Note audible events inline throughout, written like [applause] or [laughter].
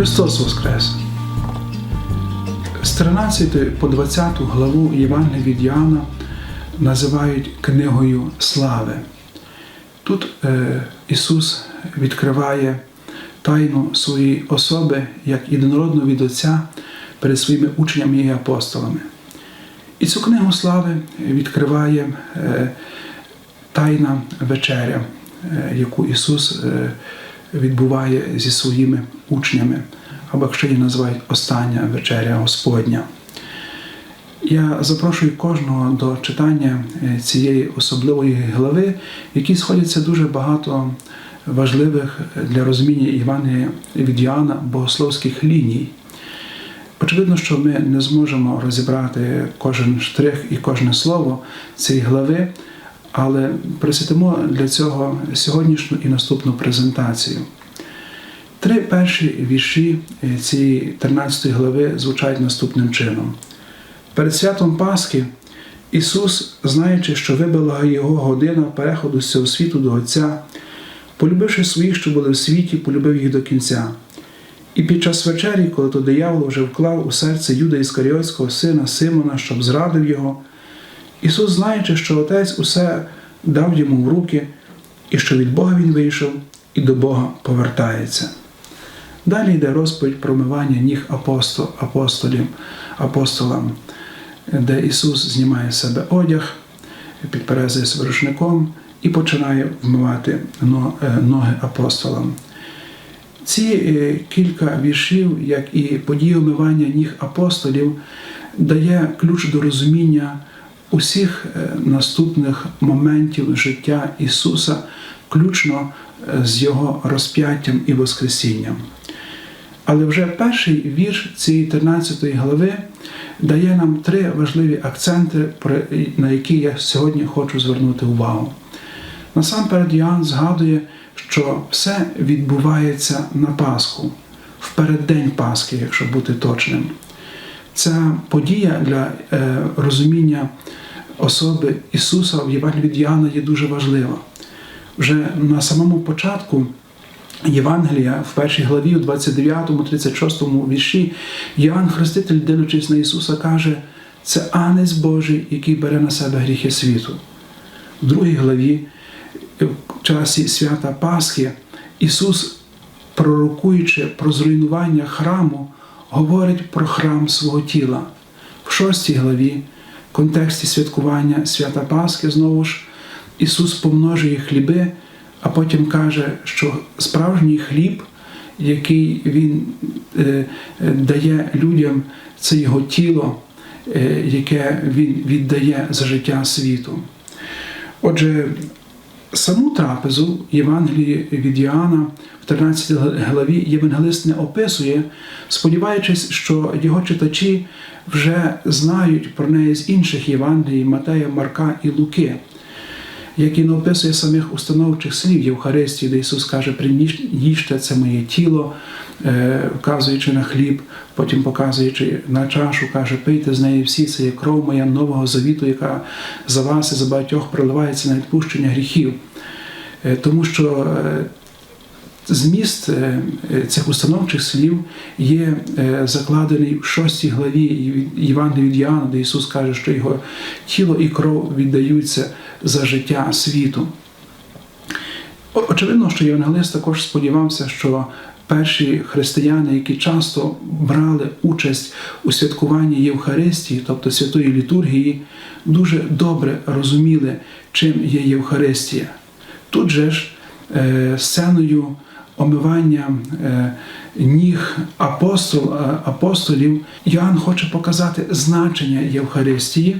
Христос Воскрес! З 13 по 20 главу Євангелія від Іоанна називають книгою слави. Тут е, Ісус відкриває тайну своєї особи як єдинородного від Отця перед своїми учнями і апостолами. І цю книгу слави відкриває е, тайна вечеря, е, яку Ісус е, відбуває зі своїми учнями, або якщо її називають остання вечеря Господня. Я запрошую кожного до читання е, цієї особливої глави, в якій сходяться дуже багато важливих для розуміння Євангелія від Іоанна богословських ліній. Очевидно, що ми не зможемо розібрати кожен штрих і кожне слово цієї глави, але присвятимо для цього сьогоднішню і наступну презентацію. Три перші вірші е, цієї 13 глави звучать наступним чином. Перед святом Пасхи Ісус, знаючи, що вибила його година переходу з цього світу до Отця, полюбивши своїх, що були в світі, полюбив їх до кінця. І під час вечері, коли то диявол вже вклав у серце Юда Іскаріотського сина Симона, щоб зрадив його, Ісус, знаючи, що Отець усе дав йому в руки, і що від Бога Він вийшов і до Бога повертається. Далі йде розповідь про мивання ніг апостол, апостолів, апостолам, де Ісус знімає з себе одяг, підперезує себе рушником і починає вмивати ноги апостолам. Ці е, кілька віршів, як і події омивання ніг апостолів, дає ключ до розуміння усіх е, наступних моментів життя Ісуса, включно е, з Його розп'яттям і Воскресінням. Але вже перший вірш цієї 13 глави дає нам три важливі акценти, на які я сьогодні хочу звернути увагу. Насамперед, Іоанн згадує, що все відбувається на Пасху, в переддень Пасхи, якщо бути точним. Ця подія для е, розуміння особи Ісуса в Євангелії від Іоанна є дуже важлива. Вже на самому початку Євангелія в першій главі, у 29-36 вірші, Іоанн Хреститель, дивлячись на Ісуса, каже, це Анець Божий, який бере на себе гріхи світу. В другій главі, в часі свята Пасхи, Ісус, пророкуючи про зруйнування храму, говорить про храм свого тіла. В шостій главі, в контексті святкування свята Пасхи, знову ж, Ісус помножує хліби а потім каже, що справжній хліб, який Він е, е, дає людям, це його тіло, е, яке Він віддає за життя світу. Отже, саму трапезу Євангелії від Іоанна в 13 главі Євангелист не описує, сподіваючись, що його читачі вже знають про неї з інших Євангелій Матея, Марка і Луки як і не описує самих установчих слів Євхаристії, де Ісус каже, їжте це моє тіло, вказуючи на хліб, потім показуючи на чашу, каже, пийте з неї всі, це є кров моя нового завіту, яка за вас і за багатьох проливається на відпущення гріхів. Е, тому що е, Зміст цих установчих слів є закладений в шостій главі Євангелії від Іоанна, де Ісус каже, що його тіло і кров віддаються за життя світу. Очевидно, що Євангелист також сподівався, що перші християни, які часто брали участь у святкуванні Євхаристії, тобто святої літургії, дуже добре розуміли, чим є Євхаристія. Тут же ж е, сценою омивання е, ніг апостол, е, апостолів Йоанн хоче показати значення Євхаристії.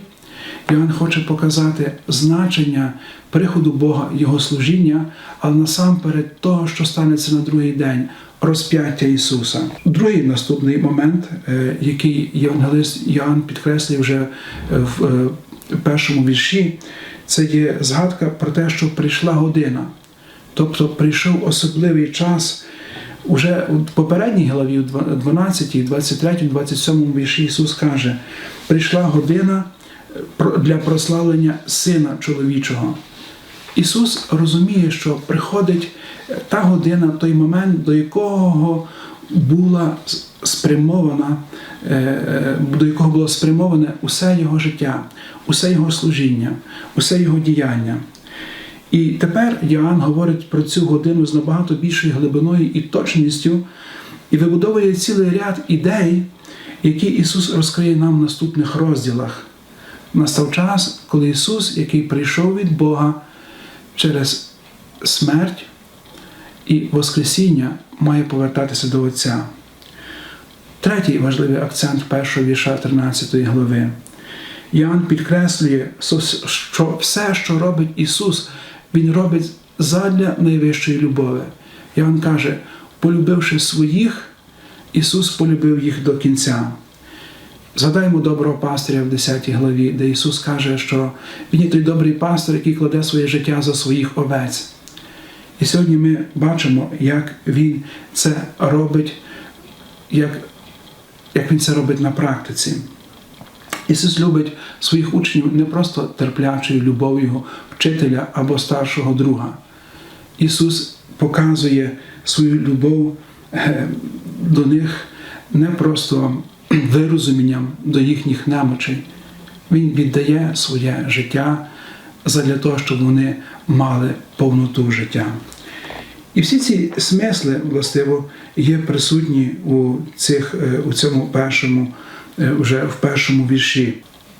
Іоанн хоче показати значення приходу Бога, Його служіння, але насамперед того, що станеться на другий день розп'яття Ісуса. Другий наступний момент, е, який Євангелист Іоанн підкреслює вже е, в е, першому вірші, це є згадка про те, що прийшла година, тобто прийшов особливий час. Уже у попередній главі, 12, 23, 27 вірші Ісус каже: прийшла година для прославлення Сина чоловічого. Ісус розуміє, що приходить та година, той момент, до якого була спрямована, е, е, до якого було спрямоване усе його життя, усе його служіння, усе його діяння. І тепер Йоанн говорить про цю годину з набагато більшою глибиною і точністю, і вибудовує цілий ряд ідей, які Ісус розкриє нам в наступних розділах. Настав час, коли Ісус, який прийшов від Бога через смерть і Воскресіння, має повертатися до Отця. Третій важливий акцент першого вірша 13 глави. Іоанн підкреслює, що все, що робить Ісус, Він робить задля найвищої любові. Іоанн каже, полюбивши своїх, Ісус полюбив їх до кінця. Згадаємо доброго пастиря в 10 главі, де Ісус каже, що Він є той добрий пастир, який кладе своє життя за своїх овець. І сьогодні ми бачимо, як Він це робить, як, як Він це робить на практиці. Ісус любить своїх учнів не просто терплячою любов'ю вчителя або старшого друга. Ісус показує свою любов е, до них не просто [clears throat] вирозумінням до їхніх немочей. Він віддає своє життя задля того, щоб вони мали повноту життя. І всі ці смисли, властиво, є присутні у цих, е, у цьому першому, е, вже в першому вірші.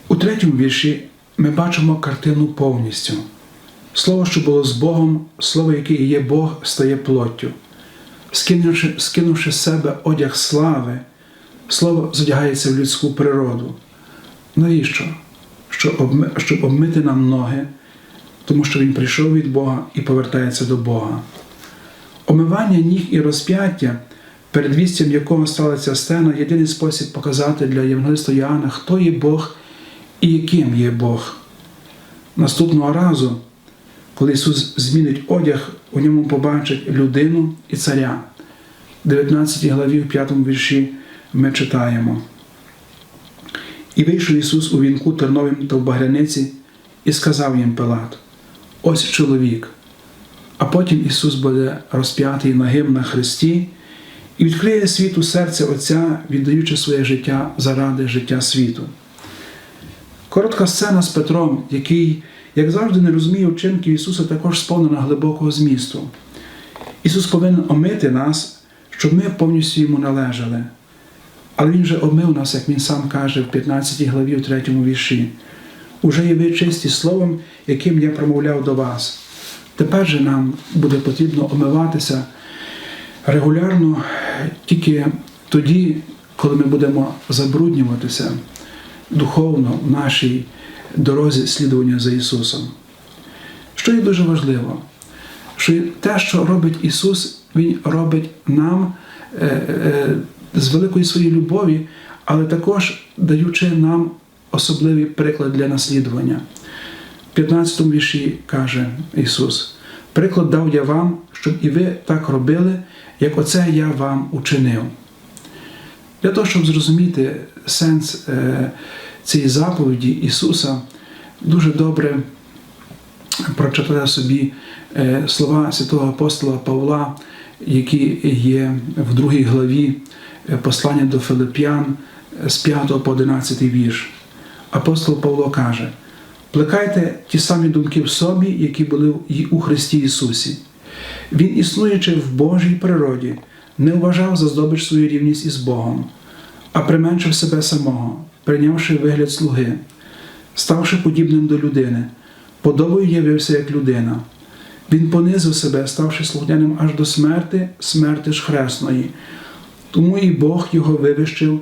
У третьому вірші ми бачимо картину повністю. Слово, що було з Богом, слово, яке є Бог, стає плоттю. Скинувши з себе одяг слави, слово задягається в людську природу. Навіщо? Щоб обмити нам ноги, тому що Він прийшов від Бога і повертається до Бога. Омивання ніг і розп'яття, передвістям якого стала ця сцена, єдиний спосіб показати для Євангелиста Іоанна, хто є Бог і яким є Бог. Наступного разу, коли Ісус змінить одяг, у ньому побачить людину і царя. В 19 главі, в 5 вірші ми читаємо. І вийшов Ісус у вінку терновим та в багряниці і сказав їм Пилат: Ось чоловік. А потім Ісус буде розп'ятий нагим на хресті і відкриє світу серце Отця, віддаючи своє життя заради життя світу. Коротка сцена з Петром, який, як завжди, не розуміє вчинки Ісуса, також сповнена глибокого змісту. Ісус повинен омити нас, щоб ми повністю йому належали. Але Він вже омив нас, як Він сам каже в 15 главі, в 3 вірші. Уже є ви чисті словом, яким я промовляв до вас. Тепер же нам буде потрібно омиватися регулярно тільки тоді, коли ми будемо забруднюватися духовно в нашій дорозі слідування за Ісусом. Що є дуже важливо, що те, що робить Ісус, Він робить нам е, е, з великої своєї любові, але також даючи нам особливий приклад для наслідування. В 15 вірші каже Ісус: Приклад дав я вам, щоб і ви так робили, як оце я вам учинив. Для того, щоб зрозуміти сенс е, цієї заповіді Ісуса, дуже добре прочитати собі е, слова святого апостола Павла, які є в другій главі послання до Филип'ян з 5 по 11 вірш. Апостол Павло каже: плекайте ті самі думки в собі, які були у Христі Ісусі. Він, існуючи в Божій природі, не вважав за здобич свою рівність із Богом, а применшив себе самого, прийнявши вигляд слуги, ставши подібним до людини, подобою явився як людина. Він понизив себе, ставши слухняним аж до смерти, смерти ж хресної. Тому і Бог його вивищив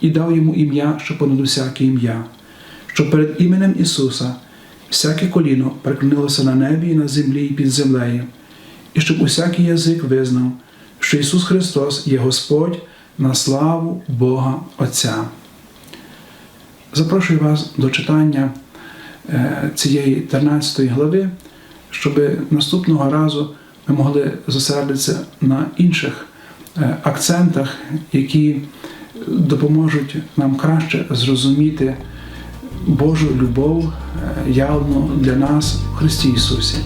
і дав йому ім'я, що понад усяке ім'я що перед іменем Ісуса всяке коліно приклонилося на небі і на землі і під землею, і щоб усякий язик визнав, що Ісус Христос є Господь на славу Бога Отця. Запрошую вас до читання е, цієї 13 глави, щоб наступного разу ми могли зосередитися на інших акцентах, які допоможуть нам краще зрозуміти. Божу любов явно явну для нас в Христі Ісусі.